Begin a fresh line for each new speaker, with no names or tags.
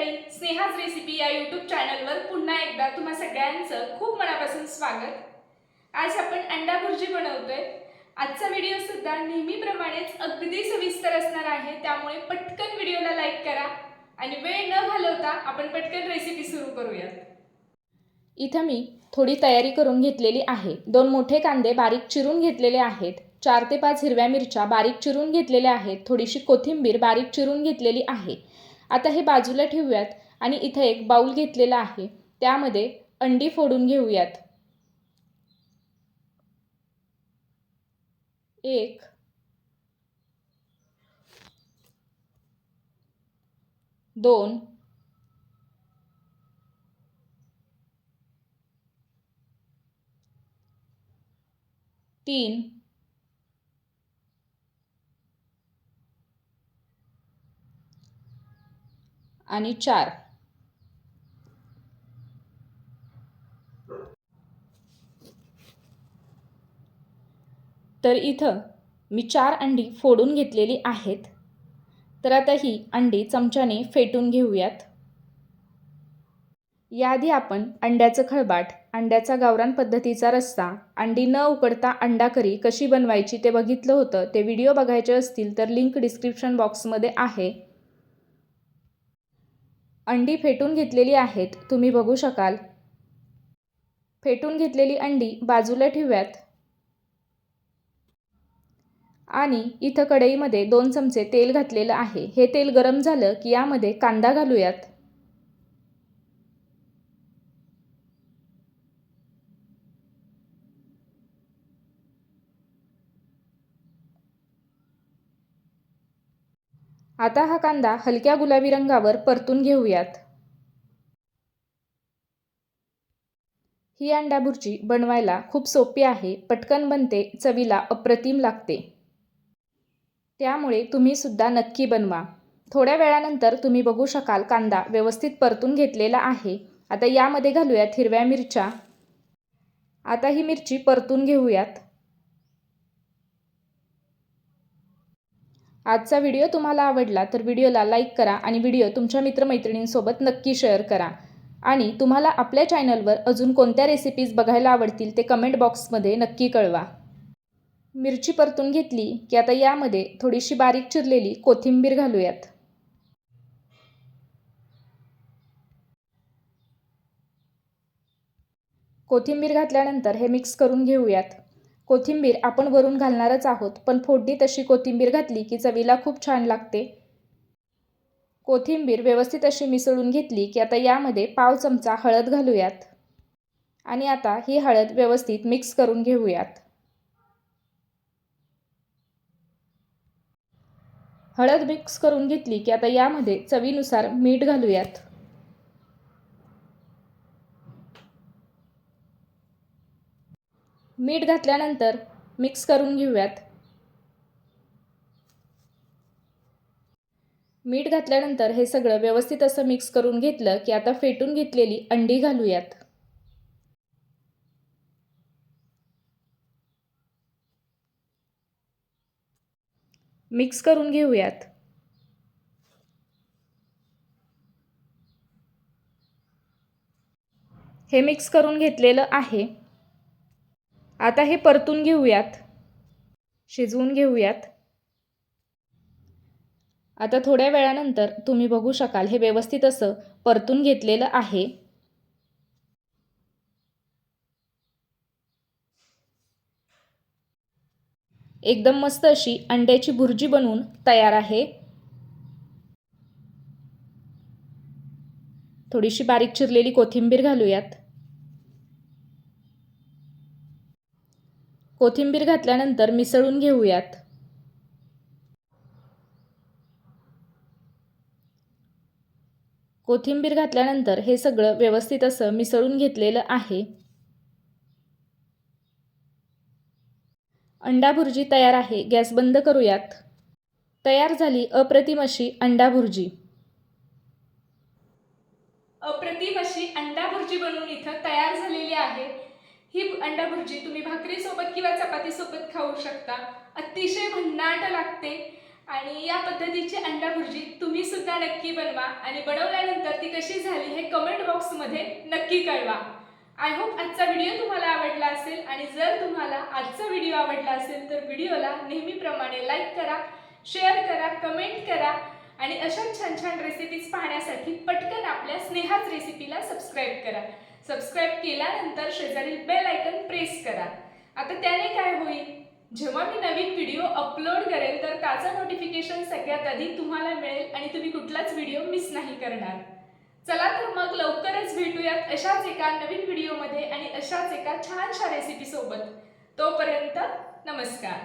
मंडळी स्नेहाच रेसिपी या यूट्यूब चॅनलवर पुन्हा एकदा तुम्हा सगळ्यांचं खूप मनापासून स्वागत. आज आपण अंडा भुर्जी बनवतोय. आजचा व्हिडिओ सुद्धा नेहमीप्रमाणेच अगदी सविस्तर असणार आहे त्यामुळे पटकन व्हिडिओला लाईक करा आणि वेळ न घालवता आपण पटकन रेसिपी सुरू करूयात.
इथं मी थोडी तयारी करून घेतलेली आहे. दोन मोठे कांदे बारीक चिरून घेतलेले आहेत. चार ते पाच हिरव्या मिरच्या बारीक चिरून घेतलेल्या आहेत. थोडीशी कोथिंबीर बारीक चिरून घेतलेली आहे. आता हे बाजूला ठेवूयात आणि इथं एक बाऊल घेतलेला आहे. त्यामध्ये अंडी फोडून घेऊयात. एक. दोन. तीन. आणि चार. तर इथं मी चार अंडी फोडून घेतलेली आहेत. तर आता ही अंडी चमच्याने फेटून घेऊयात. याआधी आपण अंड्याचं खळबाट अंड्याचा गावरान पद्धतीचा रस्सा अंडी न उकडता अंडा करी कशी बनवायची ते बघितलं होतं ते व्हिडिओ बघायचे असतील तर लिंक डिस्क्रिप्शन बॉक्समध्ये आहे. अंडी फेटून घेतलेली आहेत तुम्ही बघू शकाल. फेटून घेतलेली अंडी बाजूला ठेवूयात. आणि इथं कढईमध्ये दोन चमचे तेल घातलेलं आहे. हे तेल गरम झालं की यामध्ये कांदा घालूयात. आता हा कांदा हलक्या गुलाबी रंगावर परतून घेऊयात. ही अंडा भुर्जी बनवायला खूप सोपी आहे पटकन बनते चवीला अप्रतिम लागते. त्यामुळे तुम्ही सुद्धा नक्की बनवा. थोड्या वेळानंतर तुम्ही बघू शकाल कांदा व्यवस्थित परतून घेतलेला आहे. आता यामध्ये घालूयात हिरव्या मिरच्या. आता ही मिरची परतून घेऊयात. आजचा व्हिडिओ तुम्हाला आवडला तर व्हिडिओला लाईक करा आणि व्हिडिओ तुमच्या मित्रमैत्रिणींसोबत नक्की शेअर करा. आणि तुम्हाला आपल्या चॅनलवर अजून कोणत्या रेसिपीज बघायला आवडतील ते कमेंट बॉक्समध्ये नक्की कळवा. मिरची परतून घेतली की आता यामध्ये थोडीशी बारीक चिरलेली कोथिंबीर घालूयात. कोथिंबीर घातल्यानंतर हे मिक्स करून घेऊयात. कोथिंबीर आपण वरून घालणारच आहोत पण फोडणी तशी कोथिंबीर घातली की चवीला खूप छान लागते. कोथिंबीर व्यवस्थित अशी मिसळून घेतली की आता यामध्ये पाव चमचा हळद घालूयात. आणि आता ही हळद व्यवस्थित मिक्स करून घेऊयात. हळद मिक्स करून घेतली की आता यामध्ये चवीनुसार मीठ घालूयात. मीठ घातल्यानंतर मिक्स करून घेऊयात. मीठ घातल्यानंतर हे सगळं व्यवस्थित असं मिक्स करून घेतलं की आता फेटून घेतलेली अंडी घालूयात. मिक्स करून घेऊयात. हे मिक्स करून घेतलेलं आहे. आता हे परतून घेऊयात. शिजवून घेऊयात. आता थोड्या वेळानंतर तुम्ही बघू शकाल हे व्यवस्थित असं परतून घेतलेलं आहे. एकदम मस्त अशी अंड्याची भुर्जी बनवून तयार आहे. थोडीशी बारीक चिरलेली कोथिंबीर घालूयात. कोथिंबीर घातल्यानंतर मिसळून घेऊयात. कोथिंबीर घातल्यानंतर हे सगळं व्यवस्थित असं मिसळून घेतलेलं आहे. अंडा भुर्जी तयार आहे. गॅस बंद करूयात. तयार झाली अप्रतिम अशी अंडा भुर्जी
अप्रतिम अशी अंडा भुर्जी बनवून इथं तयार झालेली आहे. ही अंडा भुर्जी तुम्ही भाकरीसोबत किंवा चपातीसोबत खाऊ शकता. अतिशय भन्नाट लागते. आणि या पद्धतीची अंडा भुर्जी तुम्ही सुद्धा नक्की बनवा आणि बनवल्यानंतर ती कशी झाली हे कमेंट बॉक्समध्ये नक्की कळवा. आय होप आजचा व्हिडिओ तुम्हाला आवडला असेल आणि जर तुम्हाला आजचा व्हिडिओ आवडला असेल तर व्हिडिओला नेहमीप्रमाणे लाईक करा शेअर करा कमेंट करा आणि अशा छान छान रेसिपीज पाहण्यासाठी पटकन आपल्या स्नेहाच रेसिपीला सबस्क्राईब करा. सबस्क्राईब केल्यानंतर शेजारील बेल आयकन प्रेस करा. आता त्याने काय होईल? जेव्हा मी नवीन व्हिडिओ अपलोड करेल तर त्याचं नोटिफिकेशन सगळ्यात आधी तुम्हाला मिळेल आणि तुम्ही कुठलाच व्हिडिओ मिस नाही करणार. चला तर मग लवकरच भेटूयात अशाच एका नवीन व्हिडिओमध्ये आणि अशाच एका छानशा रेसिपीसोबत तोपर्यंत नमस्कार.